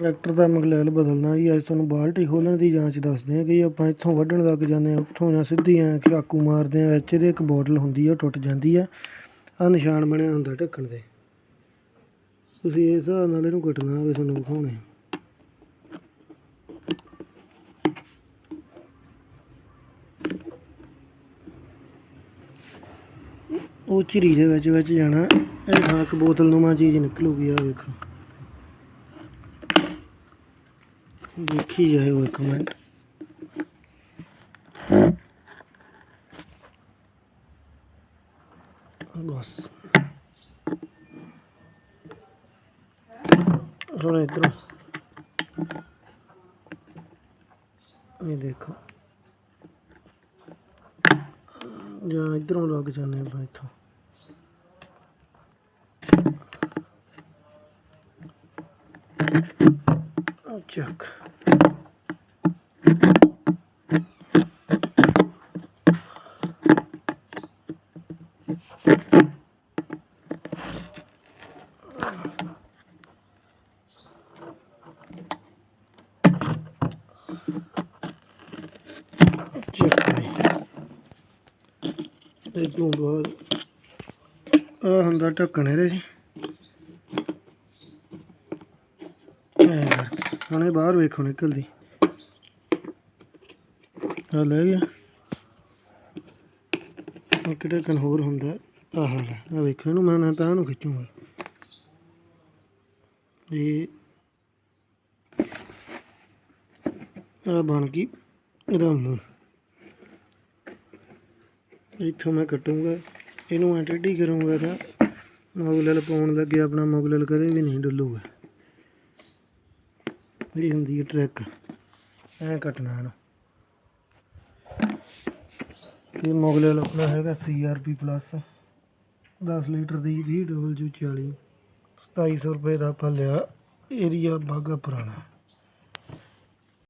Tractor ਦਾ ਮਗਲੈਲ ਬਦਲਣਾ ਜੀ, ਅੱਜ ਤੁਹਾਨੂੰ ਬਾਲਟੀ ਖੋਲ੍ਹਣ ਦੀ ਜਾਂਚ ਦੱਸਦੇ ਹਾਂ ਕਿ ਆਪਾਂ ਇੱਥੋਂ ਵੱਢਣ ਲੱਗ ਜਾਂਦੇ ਹਾਂ, ਉੱਥੋਂ ਜਾਂ ਸਿੱਧੀ ਐਂ ਚਾਕੂ ਮਾਰਦੇ ਹਾਂ, ਵਿੱਚ ਇਹਦੇ ਇੱਕ ਬੋਟਲ ਹੁੰਦੀ ਆ, ਉਹ ਟੁੱਟ ਜਾਂਦੀ ਆ। ਆਹ ਨਿਸ਼ਾਨ ਬਣਿਆ ਹੁੰਦਾ ਢੱਕਣ ਦੇ। ਤੁਸੀਂ ਇਸ ਹਿਸਾਬ ਨਾਲ ਇਹਨੂੰ ਕੱਟਣਾ ਹੋਵੇ ਤੁਹਾਨੂੰ ਵਿਖਾਉਣੇ। ਉਹ ਝਿਰੀ ਦੇ ਵਿੱਚ ਵਿੱਚ ਜਾਣਾ, ਇਹ ਥਾਂ ਇੱਕ ਬੋਤਲ ਨੂੰਮਾ ਚੀਜ਼ ਨਿਕਲੂਗੀ ਆ ਵੇਖੋ। ਦੇਖੀ ਜਾਇਓ ਇੱਕ ਮਿੰਟ ਬਸ। ਹੁਣ ਇੱਧਰੋਂ। ਇਹ ਦੇਖੋ। ਜਾਂ ਇੱਧਰੋਂ ਲੱਗ ਜਾਂਦੇ ਆਪਾਂ ਇੱਥੋਂ। ਚੱਕ ਚੱਕ ਇਹ ਤੋਂ ਬਾਅਦ ਆ ਹੁੰਦਾ ਢੱਕਣ ਇਹਦੇ ਜੀ। ਐਂ ਬਾਹਰ ਵੇਖੋ ਨਿਕਲਦੀ। ਆ ਲੈ ਗਿਆ। ਇੱਕ ਢੱਕਣ ਹੋਰ ਹੁੰਦਾ, ਆਹ ਲੈ ਆ ਵੇਖੋ, ਇਹਨੂੰ ਮੈਂ ਨਾ ਤਾਂ ਨੂੰ ਖਿੱਚੂਗਾ। ਇਹ ਆ ਬਣ ਗਈ ਇਹਦਾ ਮੂੰਹ। ਇੱਥੋਂ ਮੈਂ ਕੱਟੂੰਗਾ, ਇਹਨੂੰ ਐਂ ਟੇਢੀ ਕਰੂੰਗਾ ਤਾਂ ਮੁਗਲਲ ਪਾਉਣ ਲੱਗੇ, ਆਪਣਾ ਮੁਗਲਲ ਕਦੇ ਵੀ ਨਹੀਂ ਡੁੱਲੂਗਾ। ਇਹ ਹੁੰਦੀ ਹੈ ਟਰੈਕ ਐਂ ਕੱਟਣਾ ਇਹਨੂੰ। ਇਹ ਮੁਗਲਲ ਆਪਣਾ ਹੈਗਾ ਸੀਆਰਪੀ ਪਲੱਸ 10 ਲੀਟਰ ਦੀ VW40 2700 ਰੁਪਏ ਦਾ ਆਪਾਂ ਲਿਆ ਏਰੀਆ ਬਾਗਾ ਪੁਰਾਣਾ।